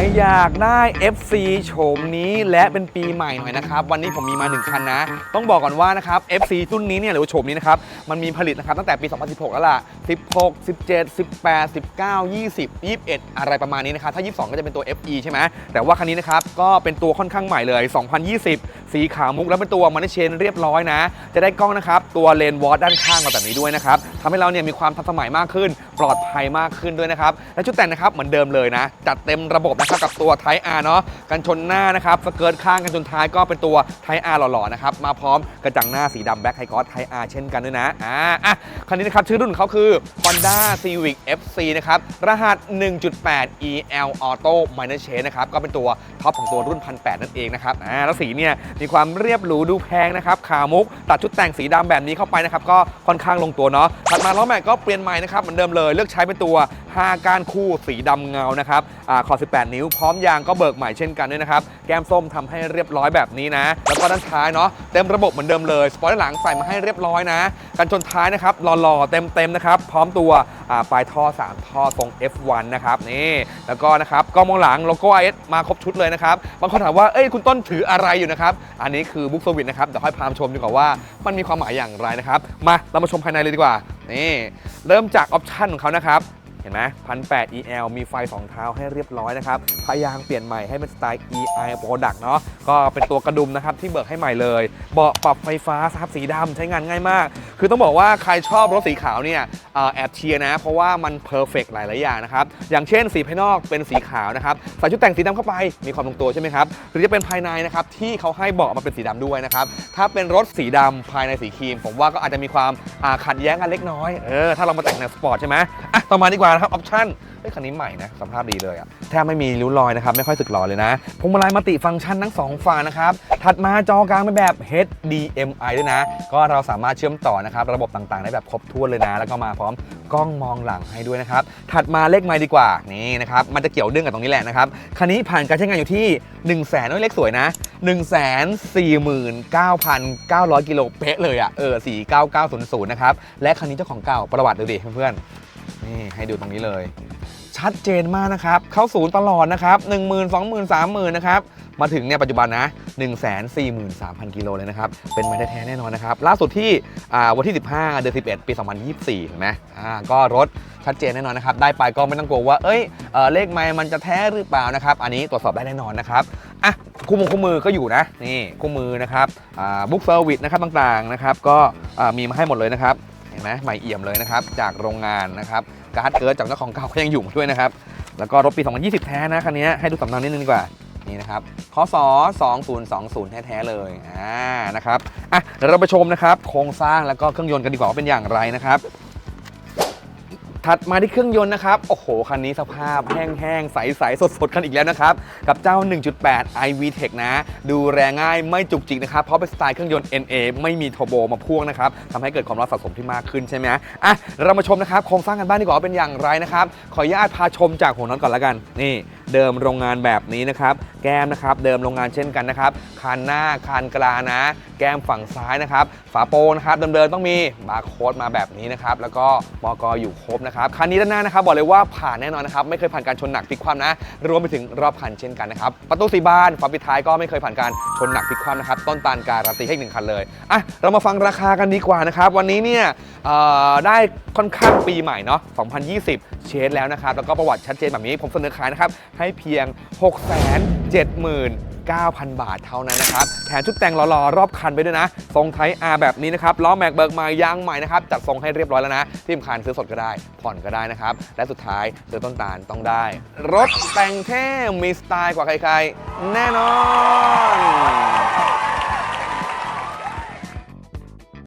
อยากได้ FC โฉมนี้และเป็นปีใหม่หน่อยนะครับ วันนี้ผมมีมา 1 คันนะ ต้องบอกก่อนว่านะครับ FC รุ่นนี้เนี่ยหรือว่าโฉมนี้นะครับ มันมีผลิตนะครับตั้งแต่ปี 2016 แล้วล่ะ 16 17 18 19 20 21 อะไรประมาณนี้นะครับ ถ้า 22 ก็จะเป็นตัว FE ใช่ไหมแต่ว่าคันนี้นะครับก็เป็นตัวค่อนข้างใหม่เลย 2020 สีขาวมุกแล้วเป็นตัวมันเชนเรียบร้อยนะ จะได้กล้องนะครับตัวเลนส์วอร์ด้านข้างมาแบบนี้ด้วยนะครับทำให้เราเนี่ยมีความทันสมัยมากขึ้น ปลอดภัยมากขึ้นด้วยนะครับและชุดแต่งนะครับเหมือนเดิมเลยนะ จัดเต็มระบบนะครับกับตัว Type R เนาะกันชนหน้านะครับสเกิร์ตข้างกันชนท้ายก็เป็นตัว Type R หล่อๆนะครับมาพร้อมกระจังหน้าสีดำแบ็คไฮกอส Type R เช่นกันด้วยนะอ่าอะคันนี้นะครับชื่อรุ่นเขาคือ Honda Civic FC นะครับรหัส 1.8 EL Auto Minor Change นะครับก็เป็นตัวท็อปของตัวรุ่น1,800นั่นเองนะครับอ่าแล้วสีเนี่ยมีความเรียบหรูดูแพงนะครับขามุกตัดชุดแต่งสีดำแบบนี้เข้าไปนะครับก็ค่อนข้างลงตัวเนาะถัดมาล้อแม็กก็เปลี่ยนใหม่นะครับเหมือนเดิมเลยเลือกใช้เป็นตัว 5 ก้านคู่สีดำเงานะครับอ่าขอบ18 นิ้ว พร้อมยางก็เบิกใหม่เช่นกันด้วยนะครับแก้มส้มทำให้เรียบร้อยแบบนี้นะ แล้วก็ด้านท้ายเนาะเต็มระบบเหมือนเดิมเลยสปอยเลอร์หลังใส่มาให้เรียบร้อยนะกันชนท้ายนะครับหล่อๆเต็มๆนะครับพร้อมตัวปลายท่อ 3 ท่อทรง F1 นะครับนี่แล้วก็นะครับกล้องมองหลังโลโก้ IS มาครบชุดเลยนะครับบางคนถามว่าเอ้ยคุณต้นถืออะไรอยู่นะครับอันนี้คือบุ๊กสวิตนะครับเดี๋ยวค่อยพามาชมดีกว่าว่ามันมีความหมายอย่างไรนะครับมาเรามาชมภายในเลยดีกว่านี่เริ่มจากออปชันของเขานะครับ เห็นไหมพันแ EL มีไฟ 2 เท้าให้เรียบร้อยนะครับพายางเปลี่ยนใหม่ให้เป็นสไตล์ EI Product เนาะก็เป็นตัวกระดุมนะครับที่เบิกให้ใหม่เลย เบาะปรับไฟฟ้าซับสีดำใช้งานง่ายมาก คือต้องบอกว่าใครชอบรถสีขาวเนี่ยแอบเชียร์นะ เพราะว่ามันเพอร์เฟกหลายๆอย่างนะครับ อย่างเช่นสีภายนอกเป็นสีขาวนะครับ ใส่ชุดแต่งสีดำเข้าไปมีความลงตัวใช่ไหมครับ หรือจะเป็นภายในนะครับที่เขาให้เบาะมาเป็นสีดำด้วยนะครับ ถ้าเป็นรถสีดำภายในสีครีม ผมว่าก็อาจจะมีความขัดแย้งกันเล็กน้อย เออ ถ้าเรามาแต่งในสปอร์ตใช่ไหมอะต่อมาดีกว่านะครับออปชั่นเฮ้ยคันนี้ใหม่นะสภาพดีเลยอะแทบไม่มีริ้วรอยนะครับ ไม่ค่อยสึกหรอเลยนะพวงมาลัยมัลติฟังก์ชันทั้ง2ฝั่งนะครับ ถัดมาจอกลางเป็นแบบ HDMI ด้วยนะ ก็เราสามารถเชื่อมต่อนะครับระบบต่างๆ ได้แบบครบถ้วนเลยนะ แล้วก็มาพร้อมกล้องมองหลังให้ด้วยนะครับ ถัดมาเลขไมล์ดีกว่านี่นะครับมันจะเกี่ยวเนื่องกับตรงนี้แหละนะครับคันนี้ผ่านการใช้งานอยู่ที่ 1 0 0 0 0แสนเลขสวยนะ 1 4 9 9 0 0กิโลเป๊ะเลยอะเออ49900นะครับและคันนี้เจ้าของเก่าประวัติดูดิเพื่อนๆนี่ให้ดูตรงนี้เลย ชัดเจนมากนะครับเข้าศูนย์ตลอดนะครับ 1 0 0 0 0 2 0 0 0 0 3 0,000นะครับ มาถึงเนี่ยปัจจุบันนะ 1 4 3 0 0 0 กิโลเลยนะครับ เป็นไม้แท้แน่นอนนะครับ ล่าสุดที่วันที่ 15 เดือน 11 ปี 2024เห็นไหมก็รถชัดเจนแน่นอนนะครับ ได้ไปก็ไม่ต้องกลัวว่า เอ้ยเอเลขไม้มันจะแท้หรือเปล่านะครับ อันนี้ตรวจสอบได้แน่นอนนะครับอะคู่มือคู่มือก็อยู่นะ นี่คู่มือนะครับบุ๊กเซอร์วิสนะครับต่างๆนะครับ ก็มีมาให้หมดเลยนะครับเห็นไหมใหม่เอี่ยมเลยนะครับจากโรงงานนะครับการ์ดเกิร์ดจากเจ้าของเก่าก็ยังอยู่ด้วยนะครับแล้วก็รถปี 2020 แท้นะคันนี้ให้ดูสำเนานิดนึงดีกว่า นี่นะครับคศ2020 แท้ๆเลยอ่านะครับอะเดี๋ยวเราไปชมนะครับ โครงสร้างแล้วก็เครื่องยนต์กันดีกว่าว่าเป็นอย่างไรนะครับ ถัดมาที่เครื่องยนต์นะครับ โอ้โห คันนี้สภาพแห้งๆ ใสๆ สดๆ กันอีกแล้วนะครับ กับเจ้า 1.8 iV Tech นะ ดูแรงง่ายไม่จุกจิกนะครับ เพราะเป็นสไตล์เครื่องยนต์ NA ไม่มีโทโบมาพ่วงนะครับทำให้เกิดความร้อนสะสมที่มากขึ้นใช่ไหมอะเรามาชมนะครับโครงสร้างกันบ้านดีกว่าว่าเป็นอย่างไรนะครับขออนุญาตพาชมจากหัวน็อตก่อนละกันนี่ เดิมโรงงานแบบนี้นะครับ แก้มนะครับเดิมโรงงานเช่นกันนะครับคานหน้าคานกลางนะ แก้มฝั่งซ้ายนะครับ ฝาโปรงนะครับเดิมๆต้องมีบาร์โค้ดมาแบบนี้นะครับ แล้วก็มกอยู่ครบนะครับคันนี้ด้านหน้านะครับบอกเลยว่าผ่านแน่นอนนะครับไม่เคยผ่านการชนหนักพลิกคว่ำนะ รวมไปถึงรอบคันเช่นกันนะครับประตูสีบานฝาปิดท้ายก็ไม่เคยผ่านการชนหนักพลิกคว่ำนะครับต้นตาลการันตีให้หนึ่งคันเลยอะเรามาฟังราคากันดีกว่านะครับวันนี้เนี่ยได้ค่อนข้างปีใหม่เนาะ2020 เชดแล้วนะครับแล้วก็ประวัติชัดเจนแบบนี้ผมเสนอขายนะครับให้เพียง 6 7 9,000 บาทเท่านั้นนะครับ แถมชุดแต่งหล่อๆ รอบคันไปด้วยนะ ทรงไทยอาแบบนี้นะครับ ล้อแม็กเบิร์กมายางใหม่นะครับ จัดทรงให้เรียบร้อยแล้วนะ ที่สำคัญซื้อสดก็ได้ ผ่อนก็ได้นะครับ และสุดท้ายซื้อต้นตาลต้องได้ รถแต่งเท่ มีสไตล์กว่าใครๆ แน่นอน